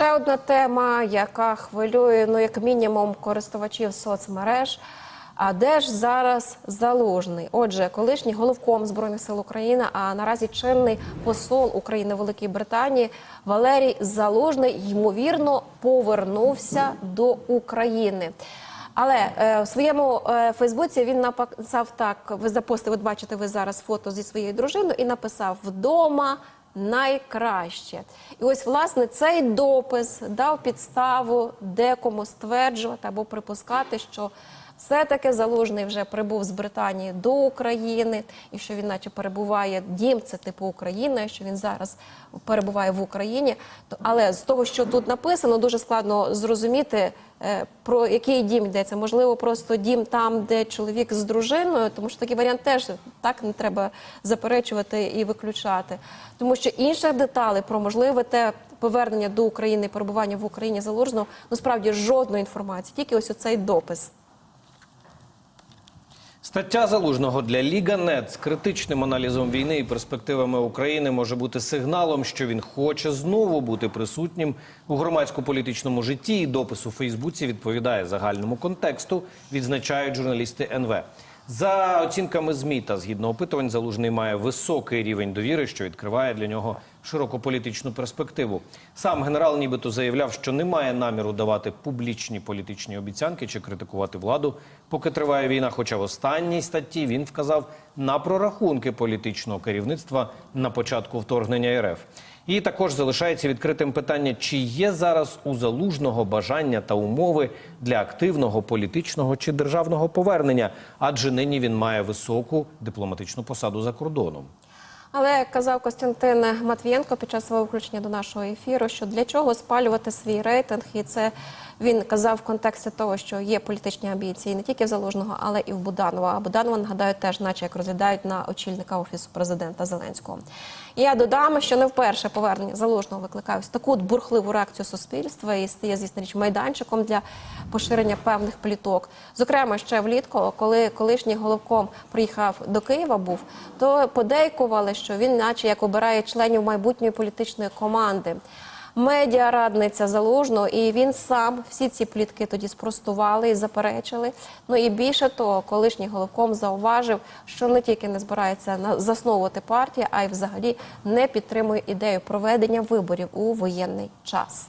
Ще одна тема, яка хвилює ну як мінімум користувачів соцмереж. А де ж зараз залужний? Отже, колишній головком збройних сил України, а наразі чинний посол України Великій Британії Валерій Залужний ймовірно повернувся до України. Але е, в своєму е, Фейсбуці він написав так: ви запостили, от бачите, ви зараз фото зі своєю дружиною, і написав вдома найкраще. І ось власне цей допис дав підставу декому стверджувати або припускати, що все-таки залужний вже прибув з Британії до України, і що він, наче, перебуває дім, це типу Україна, що він зараз перебуває в Україні. Але з того, що тут написано, дуже складно зрозуміти. е, Про який дім йдеться? Можливо, просто дім там, де чоловік з дружиною, тому що такий варіант теж так не треба заперечувати і виключати. Тому що інших деталей про можливе те повернення до України, перебування в Україні залужного, ну справді жодної інформації, тільки ось оцей допис. Стаття залужного для Ліга.нет з критичним аналізом війни і перспективами України може бути сигналом, що він хоче знову бути присутнім у громадсько-політичному житті. І допис у Фейсбуці відповідає загальному контексту, відзначають журналісти НВ. За оцінками ЗМІ та згідно опитувань, залужний має високий рівень довіри, що відкриває для нього широку політичну перспективу. Сам генерал нібито заявляв, що не має наміру давати публічні політичні обіцянки чи критикувати владу, поки триває війна. Хоча в останній статті він вказав на прорахунки політичного керівництва на початку вторгнення РФ. І також залишається відкритим питання, чи є зараз у залужного бажання та умови для активного політичного чи державного повернення, адже нині він має високу дипломатичну посаду за кордоном. Але казав Костянтин Матвієнко під час свого включення до нашого ефіру, що для чого спалювати свій рейтинг, і це він казав в контексті того, що є політичні амбіції не тільки в Залужного, але і в Буданова. А Буданова нагадаю теж, наче як розглядають на очільника офісу президента Зеленського. Я додам, що не вперше повернення залужного викликає таку бурхливу реакцію суспільства і стає, звісно річ, майданчиком для поширення певних пліток. Зокрема, ще влітку, коли колишній головком приїхав до Києва, був то подейкували, що він, наче як обирає членів майбутньої політичної команди медіарадниця заложно, і він сам всі ці плітки тоді спростували і заперечили. Ну і більше того, колишній головком зауважив, що не тільки не збирається засновувати партію, а й взагалі не підтримує ідею проведення виборів у воєнний час.